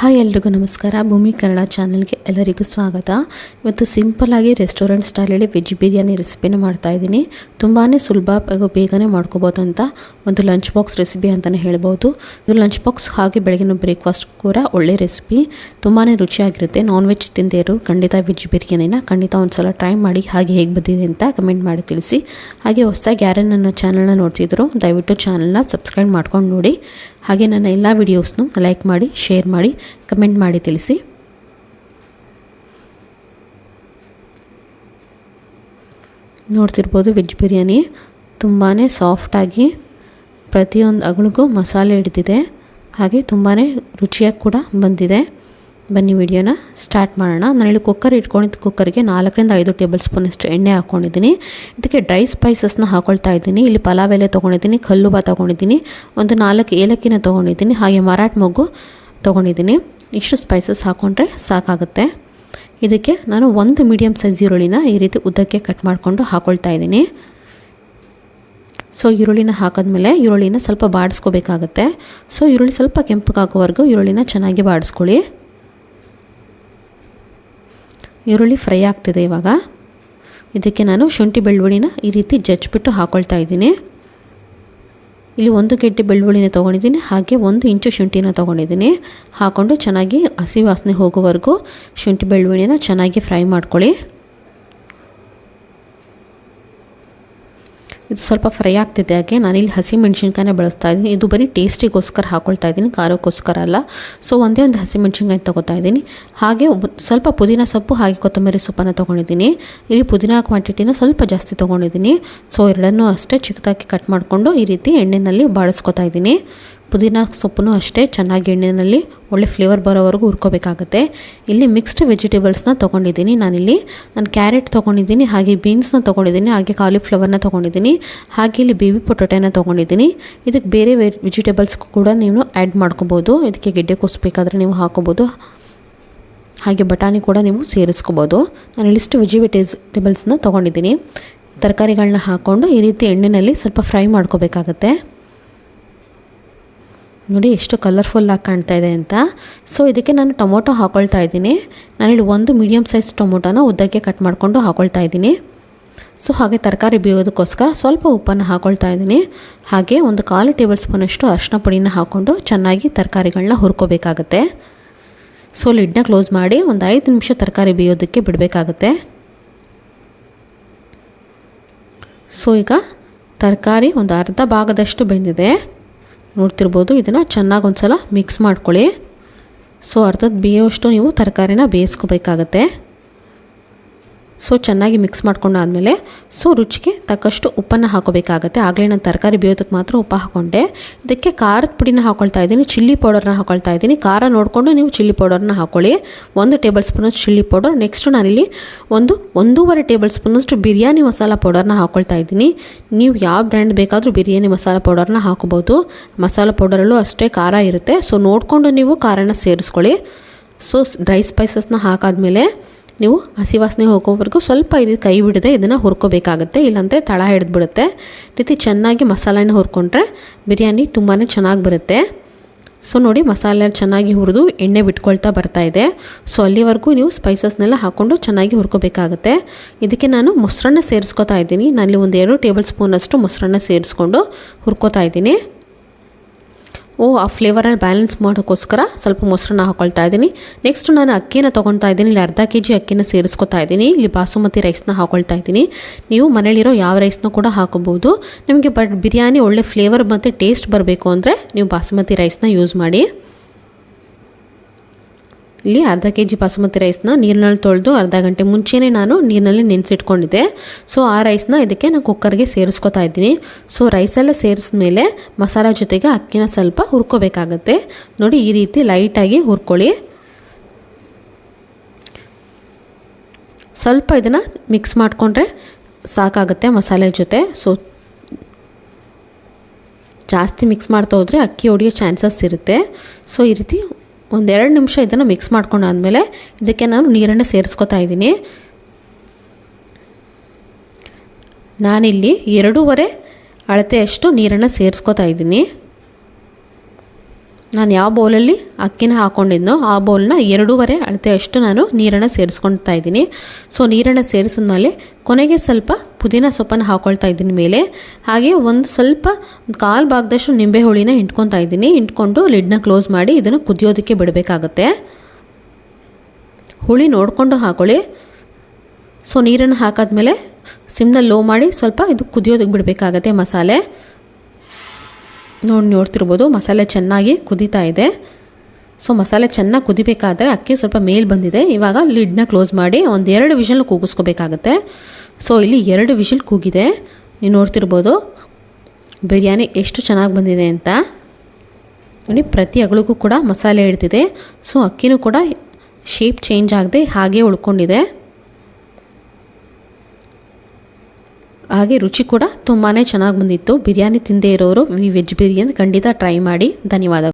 Hi ಎಲ್ರಿಗೂ ನಮಸ್ಕಾರ. ಭೂಮಿ ಕನ್ನಡ ಚಾನಲ್ಗೆ ಎಲ್ಲರಿಗೂ ಸ್ವಾಗತ. ಇವತ್ತು ಸಿಂಪಲ್ಲಾಗಿ ರೆಸ್ಟೋರೆಂಟ್ ಸ್ಟೈಲಲ್ಲಿ ವೆಜ್ ಬಿರಿಯಾನಿ ರೆಸಿಪಿನ ಮಾಡ್ತಾ ಇದ್ದೀನಿ. ತುಂಬಾ ಸುಲಭ ಬೇಗನೆ ಮಾಡ್ಕೋಬೋದು ಅಂತ ಒಂದು ಲಂಚ್ ಬಾಕ್ಸ್ ರೆಸಿಪಿ ಅಂತಲೇ ಹೇಳ್ಬೋದು. ಇದು ಲಂಚ್ ಬಾಕ್ಸ್ ಹಾಗೆ ಬೆಳಗಿನ ಬ್ರೇಕ್ಫಾಸ್ಟ್ ಕೂಡ ಒಳ್ಳೆ ರೆಸಿಪಿ ತುಂಬಾ ರುಚಿಯಾಗಿರುತ್ತೆ. ನಾನ್ ವೆಜ್ ತಿಂದೇ ಖಂಡಿತ ವೆಜ್ ಬಿರಿಯಾನಿನ ಖಂಡಿತ ಒಂದು ಸಲ ಟ್ರೈ ಮಾಡಿ ಹಾಗೆ ಹೇಗೆ ಬಂದಿದೆ ಅಂತ ಕಮೆಂಟ್ ಮಾಡಿ ತಿಳಿಸಿ. ಹಾಗೆ ಹೊಸದಾಗಿ ಯಾರೇ ನನ್ನ ಚಾನಲ್ನ ನೋಡ್ತಿದ್ರು ದಯವಿಟ್ಟು ಚಾನಲ್ನ ಸಬ್ಸ್ಕ್ರೈಬ್ ಮಾಡ್ಕೊಂಡು ನೋಡಿ. ಹಾಗೆ ನನ್ನ ಎಲ್ಲ ವೀಡಿಯೋಸ್ನು ಲೈಕ್ ಮಾಡಿ ಶೇರ್ ಮಾಡಿ. ಕಮೆಂಟ್ ಮಾಡಿ ತಿಳಿಸಿ. ನೋಡ್ತಿರ್ಬೋದು ವೆಜ್ ಬಿರಿಯಾನಿ ತುಂಬಾ ಸಾಫ್ಟಾಗಿ ಪ್ರತಿಯೊಂದು ಅಗಳಿಗೂ ಮಸಾಲೆ ಹಿಡಿದಿದೆ. ಹಾಗೆ ತುಂಬಾ ರುಚಿಯಾಗಿ ಕೂಡ ಬಂದಿದೆ. ಬನ್ನಿ ವಿಡಿಯೋನ ಸ್ಟಾರ್ಟ್ ಮಾಡೋಣ. ನಾನು ನಾನಿಲ್ಲಿ ಕುಕ್ಕರ್ ಇಟ್ಕೊಂಡಿದ್ದು ಕುಕ್ಕರ್ಗೆ ನಾಲ್ಕರಿಂದ ಐದು ಟೇಬಲ್ ಸ್ಪೂನಷ್ಟು ಎಣ್ಣೆ ಹಾಕ್ಕೊಂಡಿದ್ದೀನಿ ಇದಕ್ಕೆ ಡ್ರೈ ಸ್ಪೈಸಸ್ನ ಹಾಕೊಳ್ತಾ ಇದ್ದೀನಿ. ಇಲ್ಲಿ ಪಲಾವ್ ಎಲೆ ತೊಗೊಂಡಿದ್ದೀನಿ ಕಲ್ಲುಬ ತೊಗೊಂಡಿದ್ದೀನಿ, ಒಂದು ನಾಲ್ಕು ಏಲಕ್ಕಿನ ತೊಗೊಂಡಿದ್ದೀನಿ. ಹಾಗೆ ಮರಾಠ ಮೊಗ್ಗು ತೊಗೊಂಡಿದ್ದೀನಿ. ಇಷ್ಟು ಸ್ಪೈಸಸ್ ಹಾಕ್ಕೊಂಡ್ರೆ ಸಾಕಾಗುತ್ತೆ. ಇದಕ್ಕೆ ನಾನು ಒಂದು ಮೀಡಿಯಮ್ ಸೈಜ್ ಈರುಳ್ಳಿನ ಈ ರೀತಿ ಉದ್ದಕ್ಕೆ ಕಟ್ ಮಾಡಿಕೊಂಡು ಹಾಕ್ಕೊಳ್ತಾ ಇದ್ದೀನಿ. ಸೊ ಈರುಳ್ಳಿನ ಹಾಕಿದ್ಮೇಲೆ ಈರುಳ್ಳಿನ ಸ್ವಲ್ಪ ಬಾಡಿಸ್ಕೋಬೇಕಾಗತ್ತೆ. ಸೊ ಈರುಳ್ಳಿ ಸ್ವಲ್ಪ ಕೆಂಪಗಾಗೋವರೆಗೂ ಈರುಳ್ಳಿನ ಚೆನ್ನಾಗಿ ಬಾಡಿಸ್ಕೊಳ್ಳಿ. ಈರುಳ್ಳಿ ಫ್ರೈ ಆಗ್ತಿದೆ ಇವಾಗ. ಇದಕ್ಕೆ ನಾನು ಶುಂಠಿ ಬೆಳ್ಳುಳ್ಳಿನ ಈ ರೀತಿ ಜಜ್ಜಿಬಿಟ್ಟು ಹಾಕ್ಕೊಳ್ತಾ ಇದ್ದೀನಿ. ಇಲ್ಲಿ ಒಂದು ಗೆಡ್ಡೆ ಬೆಳ್ಳುಳ್ಳಿನ ತೊಗೊಂಡಿದ್ದೀನಿ, ಹಾಗೆ ಒಂದು ಇಂಚು ಶುಂಠಿನ ತೊಗೊಂಡಿದ್ದೀನಿ. ಹಾಕ್ಕೊಂಡು ಚೆನ್ನಾಗಿ ಹಸಿ ವಾಸನೆ ಹೋಗೋವರೆಗೂ ಶುಂಠಿ ಬೆಳ್ಳುಳ್ಳಿನ ಚೆನ್ನಾಗಿ ಫ್ರೈ ಮಾಡ್ಕೊಳ್ಳಿ. ಇದು ಸ್ವಲ್ಪ ಫ್ರೈ ಆಗ್ತಿದೆ ಹಾಗೆ. ನಾನಿಲ್ಲಿ ಹಸಿ ಮೆಣಸಿನ್ಕಾಯಿನ ಬಳಸ್ತಾ ಇದ್ದೀನಿ. ಇದು ಬರೀ ಟೇಸ್ಟಿಗೋಸ್ಕರ ಹಾಕ್ಕೊಳ್ತಾ ಇದ್ದೀನಿ, ಖಾರಕ್ಕೋಸ್ಕರ ಅಲ್ಲ. ಸೊ ಒಂದೇ ಒಂದು ಹಸಿ ಮೆಣಸಿನ್ಕಾಯಿ ತೊಗೋತಾ ಇದ್ದೀನಿ. ಹಾಗೆ ಸ್ವಲ್ಪ ಪುದೀನ ಸೊಪ್ಪು ಹಾಗೆ ಕೊತ್ತಂಬರಿ ಸೊಪ್ಪನ್ನು ತೊಗೊಂಡಿದ್ದೀನಿ. ಇಲ್ಲಿ ಪುದೀನ ಕ್ವಾಂಟಿಟಿನ ಸ್ವಲ್ಪ ಜಾಸ್ತಿ ತೊಗೊಂಡಿದ್ದೀನಿ. ಸೊ ಎರಡನ್ನೂ ಅಷ್ಟೇ ಚಿಕ್ಕದಾಗಿ ಕಟ್ ಮಾಡಿಕೊಂಡು ಈ ರೀತಿ ಎಣ್ಣೆಯಲ್ಲಿ ಬಾಡಿಸ್ಕೊತಾ ಇದ್ದೀನಿ. ಪುದೀನ ಸೊಪ್ಪು ಅಷ್ಟೇ ಚೆನ್ನಾಗಿ ಎಣ್ಣೆಯಲ್ಲಿ ಒಳ್ಳೆ ಫ್ಲೇವರ್ ಬರೋವರೆಗೂ ಹುರ್ಕೋಬೇಕಾಗುತ್ತೆ. ಇಲ್ಲಿ ಮಿಕ್ಸ್ಡ್ ವೆಜಿಟೇಬಲ್ಸ್ನ ತೊಗೊಂಡಿದ್ದೀನಿ ನಾನಿಲ್ಲಿ. ನಾನು ಕ್ಯಾರೆಟ್ ತೊಗೊಂಡಿದ್ದೀನಿ, ಹಾಗೆ ಬೀನ್ಸ್ನ ತೊಗೊಂಡಿದ್ದೀನಿ, ಹಾಗೆ ಕಾಲಿಫ್ಲವರ್ನ ತೊಗೊಂಡಿದ್ದೀನಿ, ಹಾಗೆ ಇಲ್ಲಿ ಬೇಬಿ ಪೊಟೊಟೊನ ತೊಗೊಂಡಿದ್ದೀನಿ. ಇದಕ್ಕೆ ಬೇರೆ ವೆಜಿಟೇಬಲ್ಸ್ ಕೂಡ ನೀವು ಆ್ಯಡ್ ಮಾಡ್ಕೋಬೋದು. ಇದಕ್ಕೆ ಗೆಡ್ಡೆ ಬೇಕಾದರೆ ನೀವು ಹಾಕೋಬೋದು. ಹಾಗೆ ಬಟಾಣಿ ಕೂಡ ನೀವು ಸೇರಿಸ್ಕೋಬೋದು. ನಾನು ಇಲ್ಲಿಷ್ಟು ವೆಜಿಟೇಬಲ್ಸ್ನ ತೊಗೊಂಡಿದ್ದೀನಿ. ತರಕಾರಿಗಳನ್ನ ಹಾಕ್ಕೊಂಡು ಈ ರೀತಿ ಎಣ್ಣೆಯಲ್ಲಿ ಸ್ವಲ್ಪ ಫ್ರೈ ಮಾಡ್ಕೋಬೇಕಾಗತ್ತೆ. ನೋಡಿ ಎಷ್ಟು ಕಲರ್ಫುಲ್ಲಾಗಿ ಕಾಣ್ತಾ ಇದೆ ಅಂತ. ಸೊ ಇದಕ್ಕೆ ನಾನು ಟೊಮೊಟೊ ಹಾಕ್ಕೊಳ್ತಾ ಇದ್ದೀನಿ. ನಾನಿಲ್ಲಿ ಒಂದು ಮೀಡಿಯಮ್ ಸೈಜ್ ಟೊಮೊಟೊನ ಉದ್ದಕ್ಕೆ ಕಟ್ ಮಾಡಿಕೊಂಡು ಹಾಕ್ಕೊಳ್ತಾ ಇದ್ದೀನಿ. ಸೊ ಹಾಗೆ ತರಕಾರಿ ಬೇಯೋದಕ್ಕೋಸ್ಕರ ಸ್ವಲ್ಪ ಉಪ್ಪನ್ನು ಹಾಕ್ಕೊಳ್ತಾ ಇದ್ದೀನಿ. ಹಾಗೆ ಒಂದು ಕಾಲು ಟೇಬಲ್ ಸ್ಪೂನಷ್ಟು ಅರಿಶಿನ ಪುಡಿನ ಹಾಕ್ಕೊಂಡು ಚೆನ್ನಾಗಿ ತರಕಾರಿಗಳನ್ನ ಹುರ್ಕೋಬೇಕಾಗತ್ತೆ. ಸೊ ಲಿಡ್ನ ಕ್ಲೋಸ್ ಮಾಡಿ ಒಂದು ಐದು ನಿಮಿಷ ತರಕಾರಿ ಬೇಯೋದಕ್ಕೆ ಬಿಡಬೇಕಾಗತ್ತೆ. ಸೊ ಈಗ ತರಕಾರಿ ಒಂದು ಅರ್ಧ ಭಾಗದಷ್ಟು ಬೆಂದಿದೆ. ನೋಡ್ತಿರ್ಬೋದು. ಇದನ್ನು ಚೆನ್ನಾಗಿ ಒಂದು ಸಲ ಮಿಕ್ಸ್ ಮಾಡ್ಕೊಳ್ಳಿ. ಸೊ ಅರ್ಧದ ಬೇಯೋಷ್ಟು ನೀವು ತರಕಾರಿನ ಬೇಯಿಸ್ಕೋಬೇಕಾಗತ್ತೆ. ಸೊ ಚೆನ್ನಾಗಿ ಮಿಕ್ಸ್ ಮಾಡ್ಕೊಂಡಾದಮೇಲೆ ಸೊ ರುಚಿಗೆ ತಕ್ಕಷ್ಟು ಉಪ್ಪನ್ನು ಹಾಕೋಬೇಕಾಗತ್ತೆ. ಆಗಲೇ ನಾನು ತರಕಾರಿ ಬೇಯೋದಕ್ಕೆ ಮಾತ್ರ ಉಪ್ಪು ಹಾಕ್ಕೊಂಡೆ ಇದಕ್ಕೆ ಖಾರದ ಪುಡಿನ ಹಾಕ್ಕೊಳ್ತಾ ಇದ್ದೀನಿ ಚಿಲ್ಲಿ ಪೌಡರ್ನ ಹಾಕೊಳ್ತಾ ಇದ್ದೀನಿ. ಖಾರ ನೋಡಿಕೊಂಡು ನೀವು ಚಿಲ್ಲಿ ಪೌಡರ್ನ ಹಾಕ್ಕೊಳ್ಳಿ ಒಂದು ಟೇಬಲ್ ಸ್ಪೂನಷ್ಟು ಚಿಲ್ಲಿ ಪೌಡರ್ ನೆಕ್ಸ್ಟು ನಾನಿಲ್ಲಿ ಒಂದು ಒಂದೂವರೆ ಟೇಬಲ್ ಸ್ಪೂನಷ್ಟು ಬಿರಿಯಾನಿ ಮಸಾಲ ಪೌಡರ್ನ ಹಾಕ್ಕೊಳ್ತಾ ಇದ್ದೀನಿ. ನೀವು ಯಾವ ಬ್ರ್ಯಾಂಡ್ ಬೇಕಾದರೂ ಬಿರಿಯಾನಿ ಮಸಾಲ ಪೌಡರ್ನ ಹಾಕೋಬೋದು. ಮಸಾಲ ಪೌಡರಲ್ಲೂ ಅಷ್ಟೇ ಖಾರ ಇರುತ್ತೆ. ಸೊ ನೋಡಿಕೊಂಡು ನೀವು ಖಾರನ ಸೇರಿಸ್ಕೊಳ್ಳಿ. ಸೊ ಡ್ರೈ ಸ್ಪೈಸಸ್ನ ಹಾಕಾದ್ಮೇಲೆ ನೀವು ಹಸಿ ವಾಸನೆ ಹೋಗೋವರೆಗೂ ಸ್ವಲ್ಪ ಇದು ಕೈ ಬಿಡದೆ ಇದನ್ನು ಹುರ್ಕೋಬೇಕಾಗತ್ತೆ. ಇಲ್ಲಾಂದರೆ ತಳ ಹಿಡಿದ್ಬಿಡುತ್ತೆ. ರೀತಿ ಚೆನ್ನಾಗಿ ಮಸಾಲೆನ ಹುರ್ಕೊಂಡ್ರೆ ಬಿರಿಯಾನಿ ತುಂಬಾ ಚೆನ್ನಾಗಿ ಬರುತ್ತೆ. ಸೊ ನೋಡಿ ಮಸಾಲೆ ಚೆನ್ನಾಗಿ ಹುರಿದು ಎಣ್ಣೆ ಬಿಟ್ಕೊಳ್ತಾ ಬರ್ತಾ ಇದೆ. ಸೊ ಅಲ್ಲಿವರೆಗೂ ನೀವು ಸ್ಪೈಸಸ್ನೆಲ್ಲ ಹಾಕ್ಕೊಂಡು ಚೆನ್ನಾಗಿ ಹುರ್ಕೋಬೇಕಾಗುತ್ತೆ. ಇದಕ್ಕೆ ನಾನು ಮೊಸರನ್ನ ಸೇರಿಸ್ಕೊತಾ ಇದ್ದೀನಿ. ನಾನಲ್ಲಿ ಒಂದು ಎರಡು ಟೇಬಲ್ ಸ್ಪೂನಷ್ಟು ಮೊಸರನ್ನ ಸೇರಿಸ್ಕೊಂಡು ಹುರ್ಕೋತಾ ಇದ್ದೀನಿ. ಆ ಫ್ಲೇವರನ್ನ ಬ್ಯಾಲೆನ್ಸ್ ಮಾಡೋಕ್ಕೋಸ್ಕರ ಸ್ವಲ್ಪ ಮೊಸರನ್ನ ಹಾಕೊಳ್ತಾ ಇದ್ದೀನಿ. ನೆಕ್ಸ್ಟ್ ನಾನು ಅಕ್ಕಿನ ತೊಗೊಳ್ತಾ ಇದ್ದೀನಿ. ಇಲ್ಲಿ ಅರ್ಧ ಕೆ ಜಿ ಅಕ್ಕಿನ ಸೇರಿಸ್ಕೊತಾ ಇದ್ದೀನಿ. ಇಲ್ಲಿ ಬಾಸುಮತಿ ರೈಸ್ನ ಹಾಕೊಳ್ತಾ ಇದ್ದೀನಿ. ನೀವು ಮನೇಲಿರೋ ಯಾವ ರೈಸ್ನ ಕೂಡ ಹಾಕೋಬೋದು ನಿಮಗೆ ಬಟ್ ಬಿರಿಯಾನಿ ಒಳ್ಳೆ ಫ್ಲೇವರ್ ಮತ್ತು ಟೇಸ್ಟ್ ಬರಬೇಕು ಅಂದರೆ ನೀವು ಬಾಸುಮತಿ ರೈಸ್ನ ಯೂಸ್ ಮಾಡಿ. ಇಲ್ಲಿ ಅರ್ಧ ಕೆ ಜಿ ಬಾಸುಮತಿ ರೈಸ್ನ ನೀರಿನಲ್ಲಿ ತೊಳೆದು ಅರ್ಧ ಗಂಟೆ ಮುಂಚೆನೇ ನಾನು ನೀರಿನಲ್ಲಿ ನೆನೆಸಿಟ್ಕೊಂಡಿದ್ದೆ. ಸೊ ಆ ರೈಸ್ನ ಇದಕ್ಕೆ ನಾನು ಕುಕ್ಕರ್ಗೆ ಸೇರಿಸ್ಕೊತಾ ಇದ್ದೀನಿ. ಸೊ ರೈಸೆಲ್ಲ ಸೇರಿಸಿದ್ಮೇಲೆ ಮಸಾಲ ಜೊತೆಗೆ ಅಕ್ಕಿನ ಸ್ವಲ್ಪ ಹುರ್ಕೋಬೇಕಾಗತ್ತೆ. ನೋಡಿ, ಈ ರೀತಿ ಲೈಟಾಗಿ ಹುರ್ಕೊಳ್ಳಿ. ಸ್ವಲ್ಪ ಇದನ್ನು ಮಿಕ್ಸ್ ಮಾಡಿಕೊಂಡ್ರೆ ಸಾಕಾಗುತ್ತೆ ಮಸಾಲೆ ಜೊತೆ. ಸೊ ಜಾಸ್ತಿ ಮಿಕ್ಸ್ ಮಾಡ್ತಾ ಹೋದರೆ ಅಕ್ಕಿ ಹೊಡಿಯೋ ಚಾನ್ಸಸ್ ಇರುತ್ತೆ. ಸೊ ಈ ರೀತಿ ಒಂದೆರಡು ನಿಮಿಷ ಇದನ್ನು ಮಿಕ್ಸ್ ಮಾಡ್ಕೊಂಡಾದ್ಮೇಲೆ ಇದಕ್ಕೆ ನಾನು ನೀರನ್ನು ಸೇರಿಸ್ಕೊತಾ ಇದ್ದೀನಿ. ನಾನಿಲ್ಲಿ ಎರಡೂವರೆ ಅಳತೆಯಷ್ಟು ನೀರನ್ನು ಸೇರಿಸ್ಕೊತಾ ಇದ್ದೀನಿ. ನಾನು ಯಾವ ಬೌಲಲ್ಲಿ ಅಕ್ಕಿನ ಹಾಕ್ಕೊಂಡಿದ್ನೋ ಆ ಬೌಲ್ನ ಎರಡೂವರೆ ಅಳತೆಯಷ್ಟು ನಾನು ನೀರನ್ನು ಸೇರಿಸ್ಕೊಳ್ತಾ ಇದ್ದೀನಿ. ಸೊ, ನೀರನ್ನು ಸೇರಿಸಿದ್ಮೇಲೆ ಕೊನೆಗೆ ಸ್ವಲ್ಪ ಪುದೀನ ಸೊಪ್ಪನ್ನು ಹಾಕ್ಕೊಳ್ತಾ ಇದ್ದೀನಿ ಮೇಲೆ ಹಾಗೆ ಒಂದು ಸ್ವಲ್ಪ ಕಾಲು ಭಾಗದಷ್ಟು ನಿಂಬೆ ಹುಳಿನ ಇಟ್ಕೊತಾ ಇದ್ದೀನಿ. ಇಟ್ಕೊಂಡು ಲಿಡ್ನ ಕ್ಲೋಸ್ ಮಾಡಿ ಇದನ್ನು ಕುದಿಯೋದಕ್ಕೆ ಬಿಡಬೇಕಾಗತ್ತೆ. ಹುಳಿ ನೋಡಿಕೊಂಡು ಹಾಕೊಳ್ಳಿ. ಸೊ, ನೀರನ್ನು ಹಾಕಾದ್ಮೇಲೆ ಸಿಮ್ನ ಲೋ ಮಾಡಿ ಸ್ವಲ್ಪ ಇದು ಕುದಿಯೋದಕ್ಕೆ ಬಿಡಬೇಕಾಗತ್ತೆ ಮಸಾಲೆ. ನೋಡಿ ನೋಡ್ತಿರ್ಬೋದು, ಮಸಾಲೆ ಚೆನ್ನಾಗಿ ಕುದೀತಾ ಇದೆ. ಸೊ ಮಸಾಲೆ ಚೆನ್ನಾಗಿ ಕುದಿಬೇಕಾದ್ರೆ ಅಕ್ಕಿ ಸ್ವಲ್ಪ ಮೇಲ್ ಬಂದಿದೆ. ಇವಾಗ ಲಿಡ್ನ ಕ್ಲೋಸ್ ಮಾಡಿ ಒಂದು ಎರಡು ವಿಷಲ್ ಕೂಗಿಸ್ಕೋಬೇಕಾಗತ್ತೆ. ಸೊ ಇಲ್ಲಿ ಎರಡು ವಿಷಲ್ ಕೂಗಿದೆ. ನೀವು ನೋಡ್ತಿರ್ಬೋದು, ಬಿರಿಯಾನಿ ಎಷ್ಟು ಚೆನ್ನಾಗಿ ಬಂದಿದೆ ಅಂತ. ನೋಡಿ, ಪ್ರತಿ ಅಗಳಿಗೂ ಕೂಡ ಮಸಾಲೆ ಹಿಡ್ದಿದೆ ಸೊ ಅಕ್ಕಿನೂ ಕೂಡ ಶೇಪ್ ಚೇಂಜ್ ಆಗದೆ ಹಾಗೆ ಉಳ್ಕೊಂಡಿದೆ. ಹಾಗೆ ರುಚಿ ಕೂಡ ತುಂಬಾ ಚೆನ್ನಾಗಿ ಬಂದಿತ್ತು. ಬಿರಿಯಾನಿ ತಿಂದೇ ಇರೋರು ಈ ವೆಜ್ ಬಿರಿಯಾನಿ ಖಂಡಿತ ಟ್ರೈ ಮಾಡಿ. ಧನ್ಯವಾದಗಳು.